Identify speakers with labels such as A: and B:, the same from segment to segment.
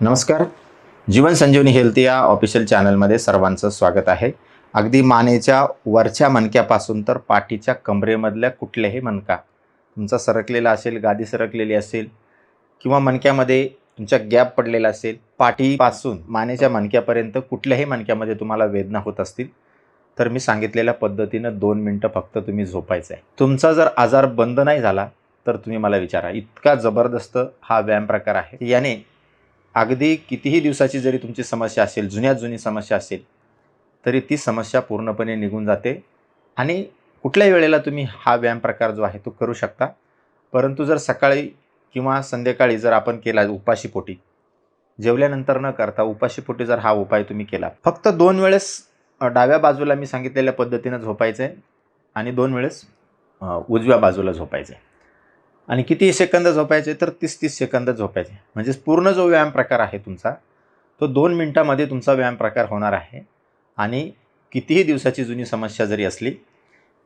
A: नमस्कार. जीवन संजीवनी हेल्थ या ऑफिशियल चॅनलमध्ये सर्वांचं स्वागत आहे. अगदी मानेच्या वरच्या मणक्यापासून तर पाठीच्या कमरेमधल्या कुठल्याही मणका तुमचा सरकलेला असेल गादी सरकलेली असेल किंवा मणक्यामध्ये तुमच्या गॅप पडलेला असेल पाठीपासून मानेच्या मणक्यापर्यंत कुठल्याही मणक्यामध्ये तुम्हाला वेदना होत असतील तर मी सांगितलेल्या पद्धतीनं दोन मिनटं फक्त तुम्ही झोपायचं आहे तुमचा जर आजार बंद नाही झाला तर तुम्ही मला विचारा. इतका जबरदस्त हा व्यायाम प्रकार आहे. याने अगदी कितीही दिवसाची जरी तुमची समस्या असेल जुन्यात जुनी समस्या असेल तरी ती समस्या पूर्णपणे निघून जाते. आणि कुठल्याही वेळेला तुम्ही हा व्यायाम प्रकार जो आहे तो करू शकता. परंतु जर सकाळी किंवा संध्याकाळी जर आपण केला उपाशीपोटी जेवल्यानंतर न करता उपाशीपोटी जर हा उपाय तुम्ही केला. फक्त दोन वेळेस डाव्या बाजूला मी सांगितलेल्या पद्धतीनं झोपायचं आहे आणि दोन वेळेस उजव्या बाजूला झोपायचं आहे आणि किती सेकंद झोपायचे तर तीस तीस सेकंद झोपायचे. म्हणजे पूर्ण जो व्यायाम प्रकार आहे तुमचा तो दोन मिनटामध्ये तुमचा व्यायाम प्रकार होणार आहे. आणि कितीही दिवसाची जुनी समस्या जरी असली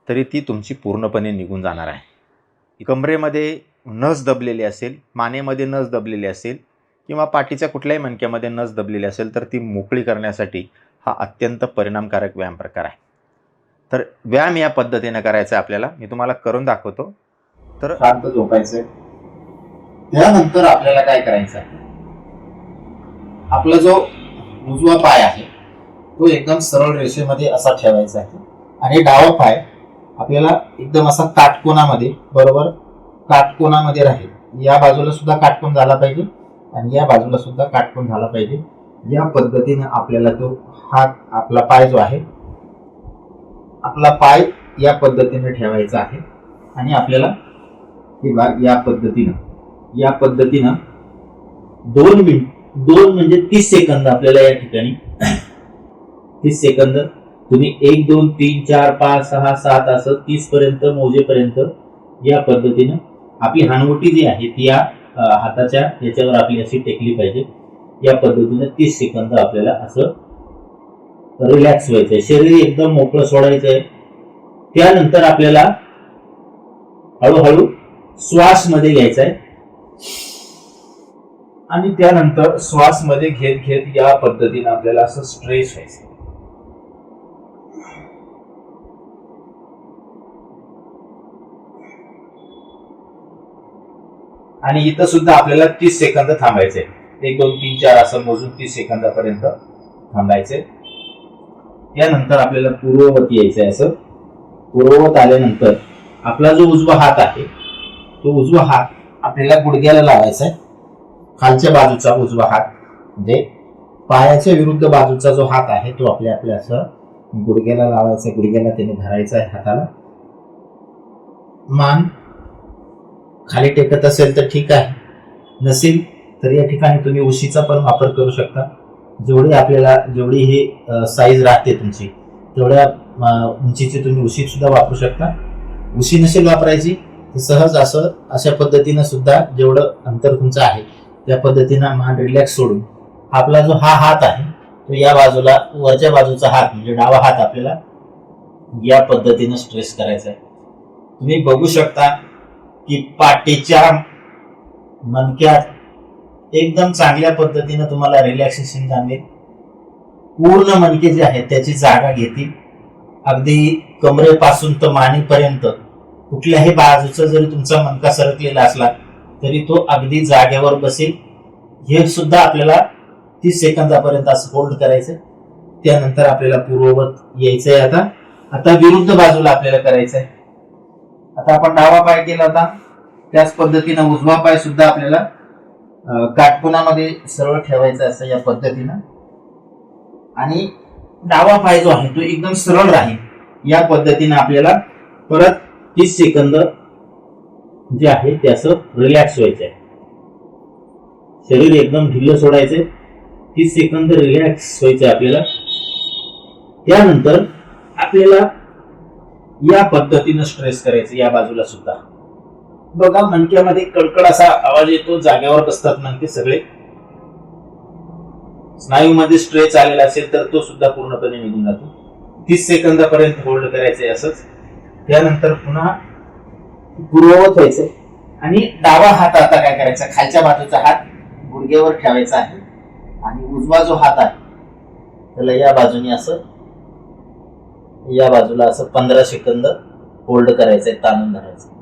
A: तरी ती तुमची पूर्णपणे निघून जाणार आहे. कमरेमध्ये नस दबलेली असेल मानेमध्ये नस दबलेली असेल किंवा पाठीच्या कुठल्याही मणक्यामध्ये नस दबलेली असेल तर ती मोकळी करण्यासाठी हा अत्यंत परिणामकारक व्यायाम प्रकार आहे. तर व्यायाम या पद्धतीनं करायचा आहे आपल्याला. मी तुम्हाला करून दाखवतो. तर
B: शांत झोपायचंय. त्यानंतर आपल्याला काय करायचं आहे आपला जो उजवा पाय आहे तो एकदम सरळ रेषेमध्ये असा ठेवायचा आहे. आणि डावा पाय आपल्याला एकदम असा काटकोनामध्ये बरोबर काटकोनामध्ये राहील. या बाजूला सुद्धा काटकोन झाला पाहिजे आणि या बाजूला सुद्धा काटकोन झाला पाहिजे. या पद्धतीने आपल्याला तो हात आपला पाय जो आहे आपला पाय या पद्धतीने ठेवायचा आहे. आणि आपल्याला किंवा या पद्धतीनं. या पद्धतीनं दोन मिनिट दोन म्हणजे तीस सेकंद आपल्याला या ठिकाणी. तीस सेकंद. तुम्ही एक दोन तीन चार पाच सहा सात असं तीस पर्यंत मोजेपर्यंत या पद्धतीनं आपली हानवटी जी आहे ती या हाताच्या याच्यावर आपली अशी टेकली पाहिजे. या पद्धतीनं तीस सेकंद आपल्याला असं रिलॅक्स व्हायचं आहे शरीर एकदम मोकळं सोडायचं आहे त्यानंतर आपल्याला हळूहळू श्वासमध्ये घ्यायचा आहे आणि त्यानंतर श्वासमध्ये घेत घेत या पद्धतीने आपल्याला असं स्ट्रेच व्हायचं. आणि इथं सुद्धा आपल्याला तीस सेकंद थांबायचे एक दोन तीन चार असं मोजून तीस सेकंदापर्यंत थांबायचे त्यानंतर आपल्याला पूर्ववत यायचंय असं. पूर्ववत आल्यानंतर आपला जो उजवा हात आहे तो उजवा हात आपल्याला गुडघ्याला लावायचा आहे. खालच्या बाजूचा उजवा हात म्हणजे पायाच्या विरुद्ध बाजूचा जो हात आहे तो आपल्या आपल्या असं गुडघ्याला लावायचा गुडघ्याला त्याने धरायचा आहे हाताला. मान खाली टेकत असेल तर ठीक आहे. नसेल तर या ठिकाणी तुम्ही उशीचा पण वापर करू शकता. जेवढी आपल्याला जेवढी ही साईज राहते तुमची तेवढ्या उंचीची तुम्ही उशी सुद्धा वापरू शकता. उशी नसेल वापरायची सहज असं अशा पद्धतीनं सुद्धा जेवढं अंतर तुमचं आहे त्या पद्धतीनं मान रिलॅक्स सोडून आपला जो हा हात आहे तो या बाजूला वरच्या बाजूचा हात म्हणजे डावा हात आपल्याला या पद्धतीनं स्ट्रेस करायचा आहे. तुम्ही बघू शकता की पाठीच्या मणक्यात एकदम चांगल्या पद्धतीनं तुम्हाला रिलॅक्सेशन जाणवेल. पूर्ण मणके जे आहेत त्याची जागा घेतील. अगदी कमरेपासून तर मानेपर्यंत कुठल्याही बाजूचा जरी तुमचा मनका सरकलेला असला तरी तो अगदी जागेवर बसेल. हे सुद्धा आपल्याला तीस सेकंदापर्यंत असं होल्ड करायचं त्यानंतर आपल्याला पूर्ववत यायचंय आता. आता विरुद्ध बाजूला आपल्याला करायचंय. आता आपण डावा पाय केला होता. त्याच पद्धतीनं उजवा पाय सुद्धा आपल्याला अं, सरळ ठेवायचा असं या पद्धतीनं. आणि डावा पाय जो आहे तो एकदम सरळ राहील. या पद्धतीनं आपल्याला परत तीस सेकंद जे आहे ते असं रिलॅक्स व्हायचं आहे शरीर एकदम ढिल्ल सोडायचंय. तीस सेकंद रिलॅक्स व्हायचं आपल्याला. त्यानंतर आपल्याला या पद्धतीनं स्ट्रेस करायचं या बाजूला सुद्धा. बघा मणक्यामध्ये कडकड असा आवाज येतो जागेवर बसतात मणके सगळे. स्नायूमध्ये स्ट्रेच आलेला असेल तर तो सुद्धा पूर्णपणे निघून जातो. तीस सेकंदापर्यंत होल्ड करायचंय असंच. त्यानंतर पुन्हा पूर्ववत व्हायचंय आणि डावा हात आता काय करायचा? खालच्या बाजूचा हात गुडघ्यावर ठेवायचा आहे. आणि उजवा जो हात आहे त्याला या बाजूने असं या बाजूला असं पंधरा सेकंद होल्ड करायचंय ताणून धरायचं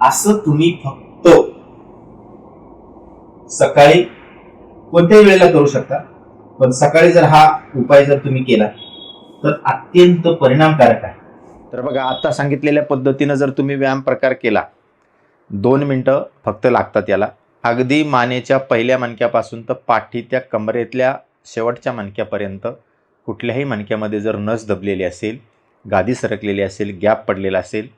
B: असं तुम्ही फक्त सकाळी कोणत्याही वेळेला करू शकता. पण सकाळी जर हा उपाय जर तुम्ही केला तर अत्यंत परिणामकारक आहे.
A: तर बघा आता सांगितलेल्या पद्धतीनं जर तुम्ही व्यायाम प्रकार केला दोन मिनटं फक्त लागतात याला. अगदी मानेच्या पहिल्या मणक्यापासून तर पाठीत्या कमरेतल्या शेवटच्या मणक्यापर्यंत कुठल्याही मणक्यामध्ये जर नस दबलेली असेल गादी सरकलेली असेल गॅप पडलेला असेल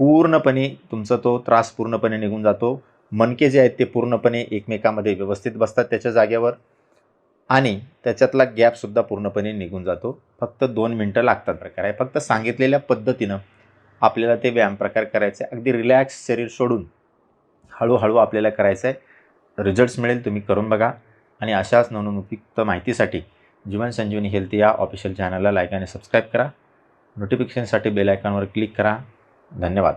A: पूर्णपणे तुमचा तो त्रास पूर्णपणे निघून जातो. मणके जे आहेत ते पूर्णपणे एकमेकामध्ये व्यवस्थित बसतात. त्याच्या जागेवर आणि त्याच्यातला गॅपसुद्धा पूर्णपणे निघून जातो. फक्त दोन मिनटं लागतात प्रकार. आहे फक्त सांगितलेल्या पद्धतीनं आपल्याला ते व्यायाम प्रकार करायचे. आहे. अगदी रिलॅक्स शरीर सोडून हळूहळू आपल्याला करायचं आहे रिझल्ट्स मिळेल तुम्ही करून बघा. आणि अशाच नवनून उपयुक्त माहितीसाठी जीवन संजीवनी हेल्थ या ऑफिशियल चॅनलला लाईक आणि सबस्क्राईब करा. नोटिफिकेशनसाठी बेल आयकॉनवर क्लिक करा. धन्यवाद.